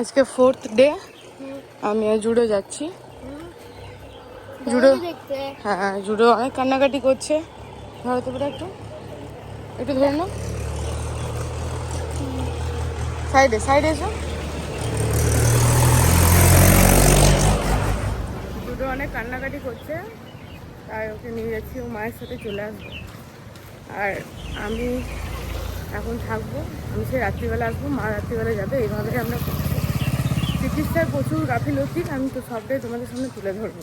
আজকে fourth day আমি জুড়ে যাচ্ছি। জুডো হ্যাঁ জুডো অনেক কান্নাকাটি করছে। ধরো তো একটু। একটু ধরে নাও। সাইডে সাইডে এসো। জুডো অনেক কান্নাকাটি করছে। তাই ওকে নিয়ে যাচ্ছি, ও মায়ের সাথে চলে আসবে। আর আমি এখন থাকব। আমি সে রাত্রিবেলা আসব, মা রাত্রিবেলা যাবে এইভাবে আমরা। চিকিৎসার প্রচুর গাফিলতি আমি তো সবটাই তোমাদের সামনে তুলে ধরবো।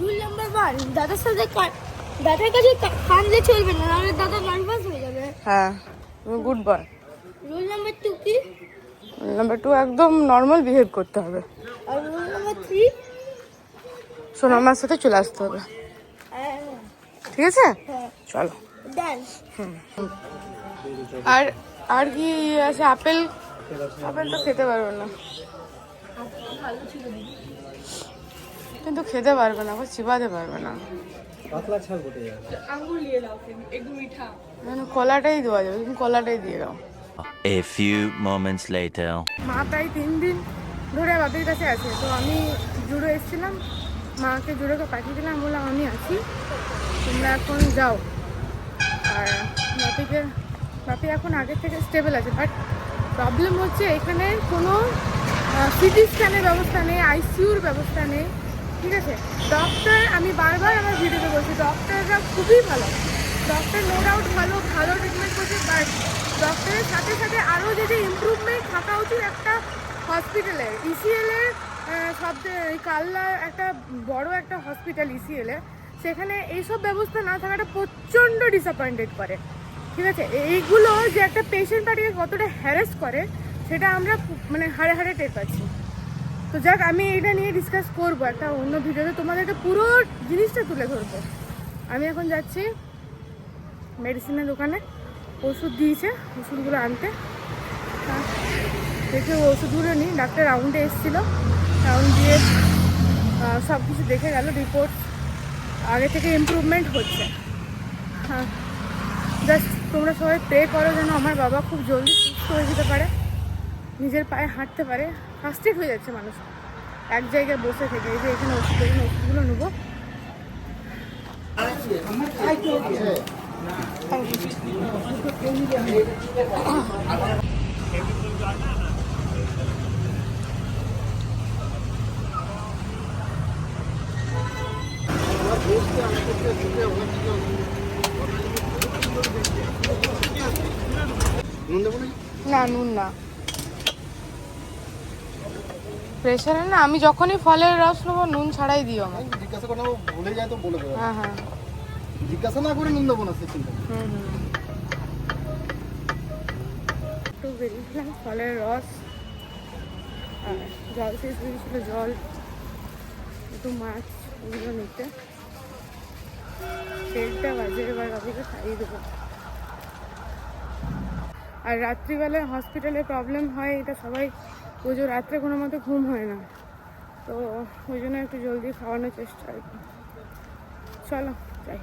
রুল নাম্বার ওয়ান দাদার সাথে দাদার কাছে কা- কাঁদলে চলবে না নাহলে দাদা নার্ভাস হয়ে যাবে। হ্যাঁ good boy rule number two কি? নাম্বার টু একদম নর্মাল বিহেভ করতে হবে। আর রুল নাম্বার থ্রি শোনো আমার সাথে চলে আসতে হবে। ঠিক আছে? হ্যাঁ। চলো। আর আর কি আছে? আপেল? আপেল তো খেতে পারবে না। কিন্তু খেতে পারবে না আবার চিবাতে পারবে না। পাতলা ছাল বটে যাবে মানে কলাটাই দেওয়া যাবে তুমি কলাটাই দিয়ে দাও। A few moments later. মা প্রায় তিন দিন ধরে বাপির কাছে আছে তো আমি জুড়ো এসেছিলাম মাকে জুড়োকে পাঠিয়ে দিলাম বললাম আমি আছি তোমরা এখন যাও। আর বাপিকে বাপি এখন আগের থেকে স্টেবল আছে বাট প্রবলেম হচ্ছে এখানে কোনো সিটি স্ক্যানের ব্যবস্থা নেই আইসিউর ব্যবস্থা নেই, ঠিক আছে? ডক্টর আমি বারবার আমার ভিডিওতে বলছি ডক্টররা খুবই ভালো। ডক্টর নো ডাউট ভালো ভালো ট্রিটমেন্ট করছে বাট ডক্টরের সাথে সাথে আরও যদি ইমপ্রুভমেন্ট থাকা উচিত একটা হসপিটালে ইসিএলের সব কাল্লা একটা বড় একটা হসপিটাল ইসিএলে সেখানে এইসব ব্যবস্থা না থাকাটা প্রচণ্ড ডিসঅ্যাপয়েন্টেড করে, ঠিক আছে? এইগুলো যে একটা পেশেন্ট পার্টিকে কতটা হ্যারাস করে সেটা আমরা মানে হাড়ে হাড়ে টের পাচ্ছি। তো যাক, আমি এটা নিয়ে ডিসকাস করব একটা অন্য ভিডিওতে। তোমাদের তোমাদেরকে পুরো জিনিসটা তুলে ধরবো। আমি এখন যাচ্ছি মেডিসিনের দোকানে। ওষুধ দিয়েছে, ওষুধগুলো আনতে। দেখে ওষুধগুলো নিই। ডাক্তার রাউন্ডে এসেছিল। রাউন্ড দিয়ে সব কিছু দেখে গেল রিপোর্ট আগে থেকে ইম্প্রুভমেন্ট হচ্ছে। হ্যাঁ জাস্ট তোমরা সবাই প্রে করো যেন আমার বাবা খুব জলদি সুস্থ হয়ে যেতে পারে। নিজের পায়ে হাঁটতে পারে ফার্স্টেড হয়ে যাচ্ছে মানুষ। এক জায়গায় বসে থেকে এই যে এখানে ওষুধ এখানে ওষুধগুলো নেব। না নুন না। প্রেশারে না আমি যখনই ফলের রস নেব নুন ছাড়াই দিও আমার জিজ্ঞাসা করে নেব, ভুলে যায় তো বলে দেবো। হ্যাঁ হ্যাঁ। জিজ্ঞাসা না করে নুন দেবো না সে চিন্তা। হুম হুম। একটু বেরিয়েছিলাম ফলের রস আর জল শেষ বেরিয়েছিল জল একটু মাছ ওগুলো নিতে। দেড়টা বাজে এবার বাবুকে খাইয়ে দেবো। আর রাত্রিবেলায় হসপিটালে প্রবলেম হয় এটা সবাই পুজো রাত্রে কোনো মতো ঘুম হয় না। তো ওই জন্য একটু জলদি খাওয়ানোর চেষ্টা আর কি। চলো, যাই।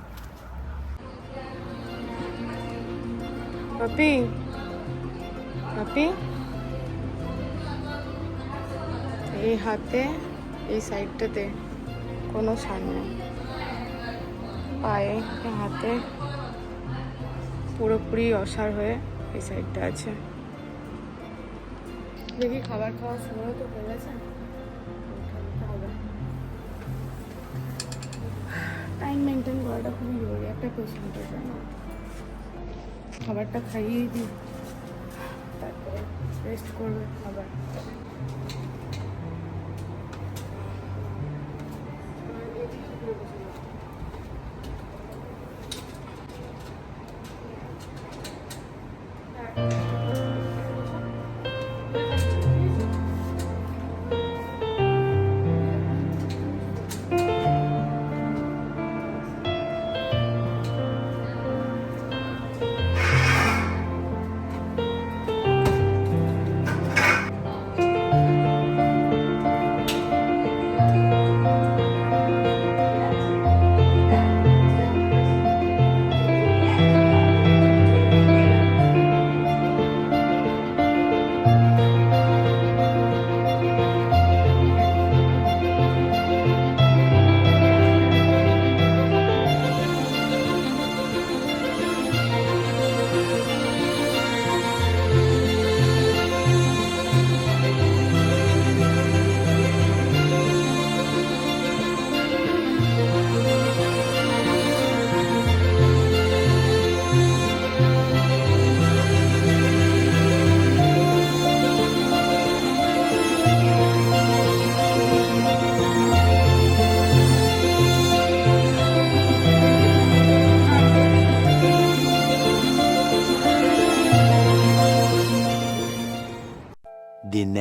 পাপি? পাপি? এই হাতে, এই সাইডটাতে কোনো নেই। পায়ে হাতে পুরোপুরি অসার হয়ে এই সাইডটা আছে। দেখি খাবার খাওয়ার সময় তো হয়ে গেছে টাইম মেনটেন করাটা খুবই জরুরি, একটা পেশেন্টের জন্য। খাবারটা খাইয়ে দিই। তারপর রেস্ট করবে খাবার।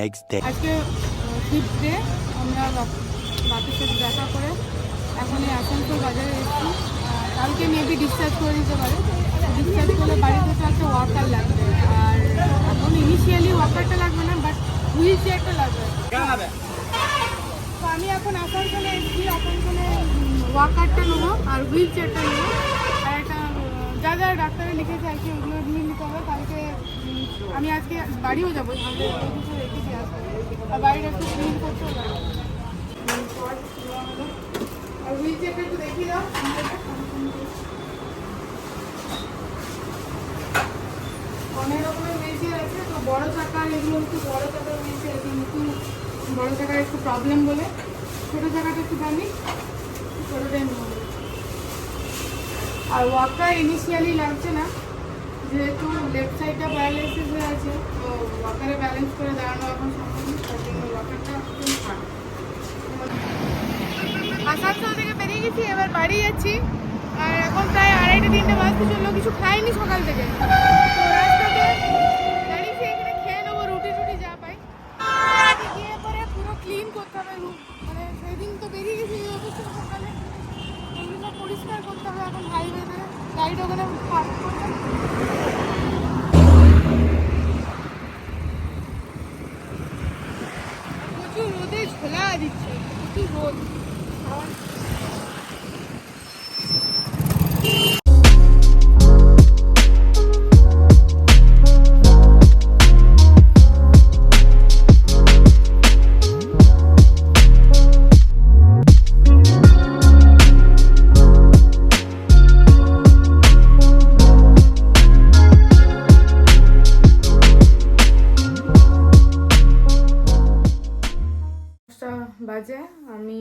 Next day. আজকে ফিফথ ডে আমরা বাপ- বাপির সাথে দেখা করে এখন এই আসানসোল বাজারে এসেছি। কালকে মেবি ডিসচার্জ করে দিতে পারে। ডিসচার্জ করলে বাড়িতে তো একটা ওয়াকার লাগবে। আর এখন ইনিশিয়ালি ওয়াকারটা লাগবে না বাট হুইল চেয়ারটা লাগবে। তো আমি এখন আসানসোলে এসেছি, আসানসোলে ওয়াকারটা নেব আর হুইল চেয়ারটা নেব। আর একটা যা যা ডাক্তারে লিখেছে, আর কি ওগুলো নিয়ে নিতে হবে। কালকে আমি আজকে বাড়িও যাব অনেক রকমের হুইল আছে তো বড় চাকার এগুলো একটু বড় চাকার চেয়ার কিন্তু বড় চাকার একটু প্রবলেম বলে ছোটো চাকাটা একটু দামি ছোটোটাই আর ওয়াকার ইনিশিয়ালি লাগছে না। যেহেতু লেফট সাইডটা প্যারালাইসিস হয়ে আছে, তো ওয়াকারে ব্যালেন্স করে দাঁড়ানো এখন সম্ভব তার জন্য ওয়াকারটা একটু খারাপ আসানসোল থেকে বেরিয়ে গেছি, এবার বাড়ি যাচ্ছি। আর এখন প্রায় আড়াইটা, তিনটে বাজতে চলল, কিছু খাইনি সকাল থেকে। তো রাস্তাতে দাঁড়িয়েছি এখানে খেয়ে নেব রুটি টুটি যা পাই বাড়ি গিয়ে পরে পুরো ক্লিন করতে হবে রুম মানে সেদিন তো বেরিয়ে গেছি এই অবস্থা সকালে এগুলো সব পরিষ্কার করতে হবে এখন হাইওয়েতে গাড়িটা ওখানে পার্ক করতে প্রচুর রোদে ঝোলা প্রচুর রোদ বাজে। আমি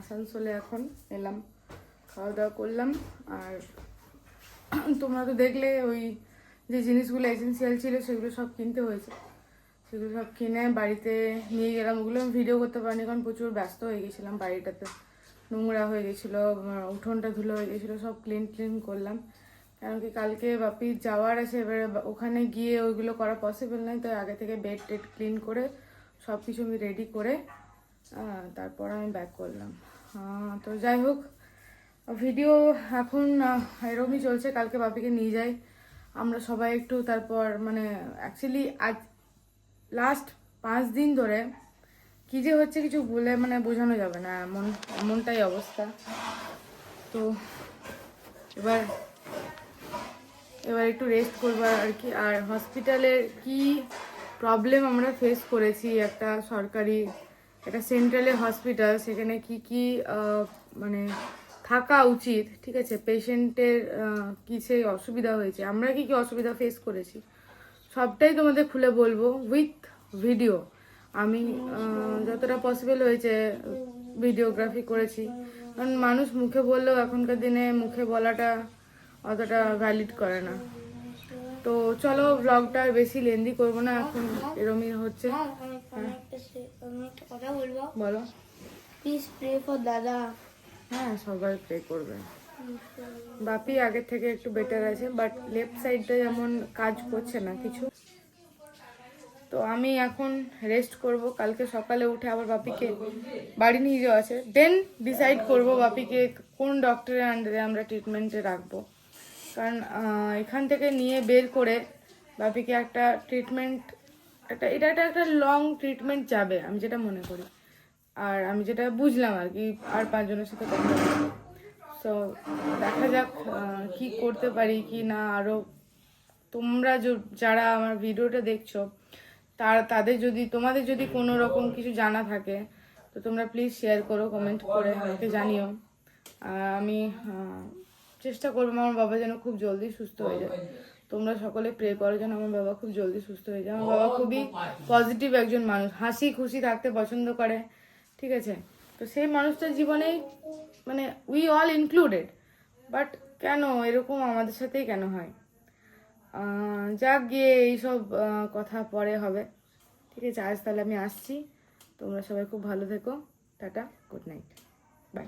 আসানসোলে এখন এলাম। খাওয়া দাওয়া করলাম আর তোমরা তো দেখলে ওই যে জিনিসগুলো এসেন্সিয়াল ছিল সেগুলো সব কিনতে হয়েছে। সেগুলো সব কিনে বাড়িতে নিয়ে গেলাম। ওগুলো আমি ভিডিও করতে পারিনি কারণ প্রচুর ব্যস্ত হয়ে গেছিলাম বাড়িটাতে। নোংরা হয়ে গেছিল উঠোনটা ধুলো হয়ে গেছিল, সব ক্লিন ক্লিন করলাম। কারণ কি কালকে বাপি যাওয়ার আছে, এবারে ওখানে গিয়ে ওইগুলো করা পসিবল নয়। তো আগে থেকে বেড টেড ক্লিন করে সব কিছু আমি রেডি করে তারপর আমি ব্যাক করলাম। তো যাই হোক ভিডিও এখন এরকমই চলছে, কালকে বাপিকে নিয়ে যাই। আমরা সবাই একটু তারপর মানে অ্যাকচুয়ালি আজ লাস্ট পাঁচ দিন ধরে কী যে হচ্ছে কিছু বলে মানে বোঝানো যাবে না, এমন, এমনটাই অবস্থা। তো এবার এবার একটু রেস্ট করব আর কি। আর হসপিটালের কি প্রবলেম আমরা ফেস করেছি, একটা সরকারি একটা সেন্ট্রালের হসপিটাল, সেখানে কি কি মানে থাকা উচিত, ঠিক আছে? পেশেন্টের কিসে অসুবিধা হয়েছে? আমরা কি কি অসুবিধা ফেস করেছি? সবটাই তোমাদের খুলে বলব উইথ ভিডিও আমি যতটা পসিবল হয়েছে ভিডিওগ্রাফি করেছি। কারণ মানুষ মুখে বললেও এখনকার দিনে মুখে বলাটা অতটা ভ্যালিড করে না। তো চলো ব্লগটা আর বেশি লেন্দি করব না এখন এরমই হচ্ছে। হ্যাঁ, কথা বলব? বলো। প্লিজ প্রে ফর দাদা। হ্যাঁ সবাই প্রে করবে। বাপি আগের থেকে একটু বেটার আছে বাট লেফট সাইডটা যেমন কাজ করছে না কিছু। তো আমি এখন রেস্ট করব কালকে সকালে উঠে আবার বাপিকে বাড়ি নিয়ে যাওয়া আছে। দেন ডিসাইড করব বাপিকে কোন ডক্টরের আন্ডারে আমরা ট্রিটমেন্টে রাখব। কারণ এখান থেকে নিয়ে বের করে বাপিকে একটা ট্রিটমেন্ট একটা, এটা একটা একটা লং ট্রিটমেন্ট যাবে, আমি যেটা মনে করি। আর আমি যেটা বুঝলাম আর কি, আর পাঁচজনের সাথে কথা সো দেখা যাক কি করতে পারি কি না আরও তোমরা যারা আমার ভিডিওটা দেখছ, তার, তাদের যদি, তোমাদের যদি কোনো রকম কিছু জানা থাকে, তো তোমরা প্লিজ শেয়ার করো কমেন্ট করে আমাকে জানিও। আমি চেষ্টা করব আমার বাবা যেন খুব জলদি সুস্থ হয়ে যায়। তোমরা সকলে প্রে করো যেন আমার বাবা খুব জলদি সুস্থ হয়ে যায়। আমার বাবা খুবই পজিটিভ একজন মানুষ। হাসি খুশি থাকতে পছন্দ করে ঠিক আছে? তো সেই মানুষটার জীবনেই মানে উই অল ইনক্লুডেড বাট কেন? এরকম আমাদের সাথেই কেন হয়? যাক গিয়ে এইসব কথা পরে হবে। ঠিক আছে আজ তাহলে আমি আসছি। তোমরা সবাই খুব ভালো থেকো। Tata good night bye